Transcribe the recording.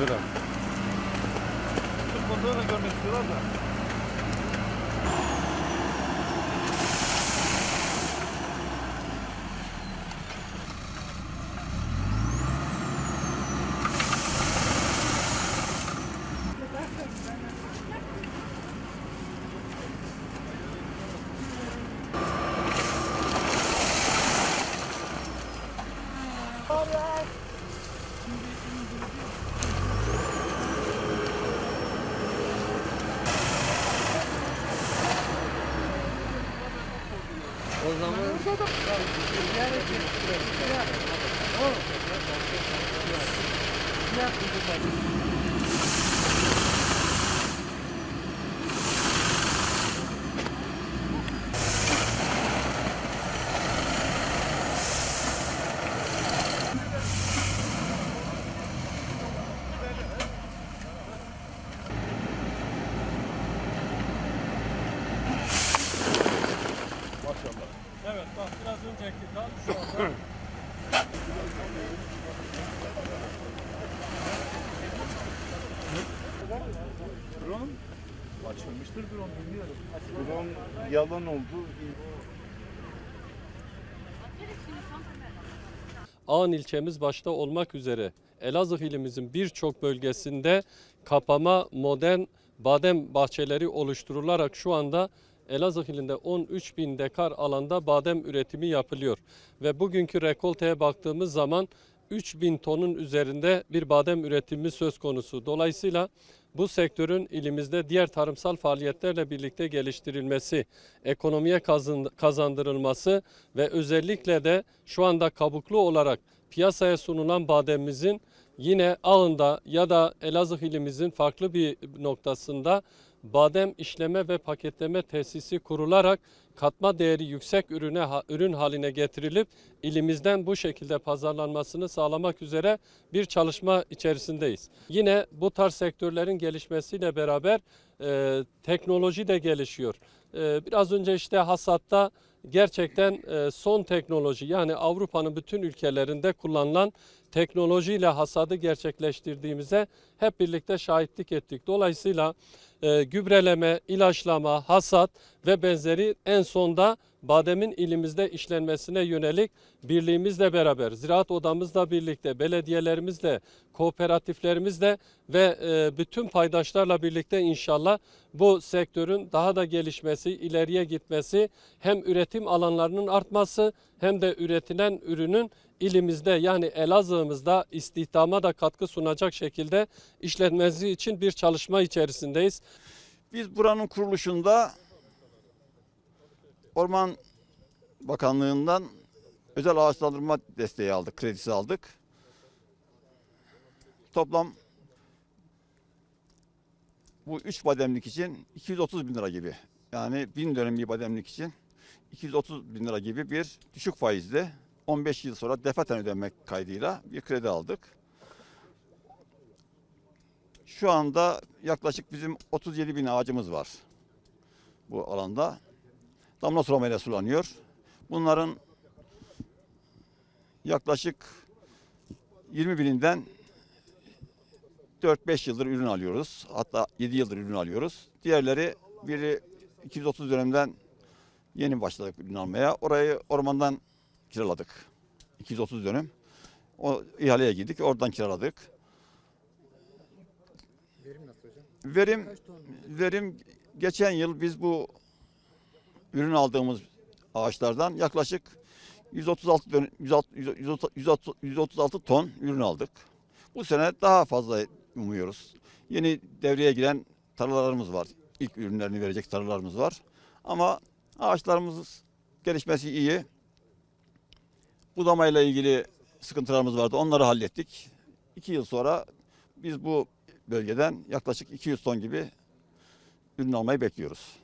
Şöyle. Türk fındığı da görmek istiyorlar da. O zaman Evet biraz önceki dal şu anda. Drone açılmıştır drone bilmiyorum. Drone yalan oldu. Ağan ilçemiz başta olmak üzere Elazığ ilimizin birçok bölgesinde kapama modern badem bahçeleri oluşturularak şu anda Elazığ ilinde 13 bin dekar alanda badem üretimi yapılıyor. Ve bugünkü rekolteye baktığımız zaman 3 bin tonun üzerinde bir badem üretimi söz konusu. Dolayısıyla bu sektörün ilimizde diğer tarımsal faaliyetlerle birlikte geliştirilmesi, ekonomiye kazandırılması ve özellikle de şu anda kabuklu olarak piyasaya sunulan bademimizin yine ağında ya da Elazığ ilimizin farklı bir noktasında badem işleme ve paketleme tesisi kurularak katma değeri yüksek ürüne ürün haline getirilip ilimizden bu şekilde pazarlanmasını sağlamak üzere bir çalışma içerisindeyiz. Yine bu tarz sektörlerin gelişmesiyle beraber e, teknoloji de gelişiyor. E, biraz önce işte hasatta gerçekten e, son teknoloji yani Avrupa'nın bütün ülkelerinde kullanılan teknolojiyle hasadı gerçekleştirdiğimize hep birlikte şahitlik ettik. Dolayısıyla e, gübreleme, ilaçlama, hasat ve benzeri en sonda bademin ilimizde işlenmesine yönelik birliğimizle beraber, ziraat odamızla birlikte, belediyelerimizle, kooperatiflerimizle ve e, bütün paydaşlarla birlikte inşallah bu sektörün daha da gelişmesi, ileriye gitmesi, hem üretim alanlarının artması hem de üretilen ürünün ilimizde yani Elazığ'ımızda istihdama da katkı sunacak şekilde işlenmesi için bir çalışma içerisindeyiz. Biz buranın kuruluşunda Orman Bakanlığı'ndan özel ağaçlandırma desteği aldık, kredisi aldık. Toplam bu 3 bademlik için 230 bin lira gibi. Yani 1000 dönüm bir bademlik için 230 bin lira gibi bir düşük faizle 15 yıl sonra defaten ödemek kaydıyla bir kredi aldık. Şu anda yaklaşık bizim 37 bin ağacımız var bu alanda. Damla sulamayla sulanıyor. Bunların yaklaşık 20 bininden 4-5 yıldır ürün alıyoruz. Hatta 7 yıldır ürün alıyoruz. Diğerleri biri 230 dönemden yeni başladık ürün almaya. Orayı ormandan kiraladık. 230 dönüm. O ihaleye girdik. Oradan kiraladık. Verim verim geçen yıl biz bu ürün aldığımız ağaçlardan yaklaşık 136 dön- 106 136 136 ton ürün aldık. Bu sene daha fazla umuyoruz. Yeni devreye giren tarlalarımız var. İlk ürünlerini verecek tarlalarımız var. Ama ağaçlarımız gelişmesi iyi. Budamayla ilgili sıkıntılarımız vardı. Onları hallettik. İki yıl sonra biz bu bölgeden yaklaşık 200 ton gibi ürün almayı bekliyoruz.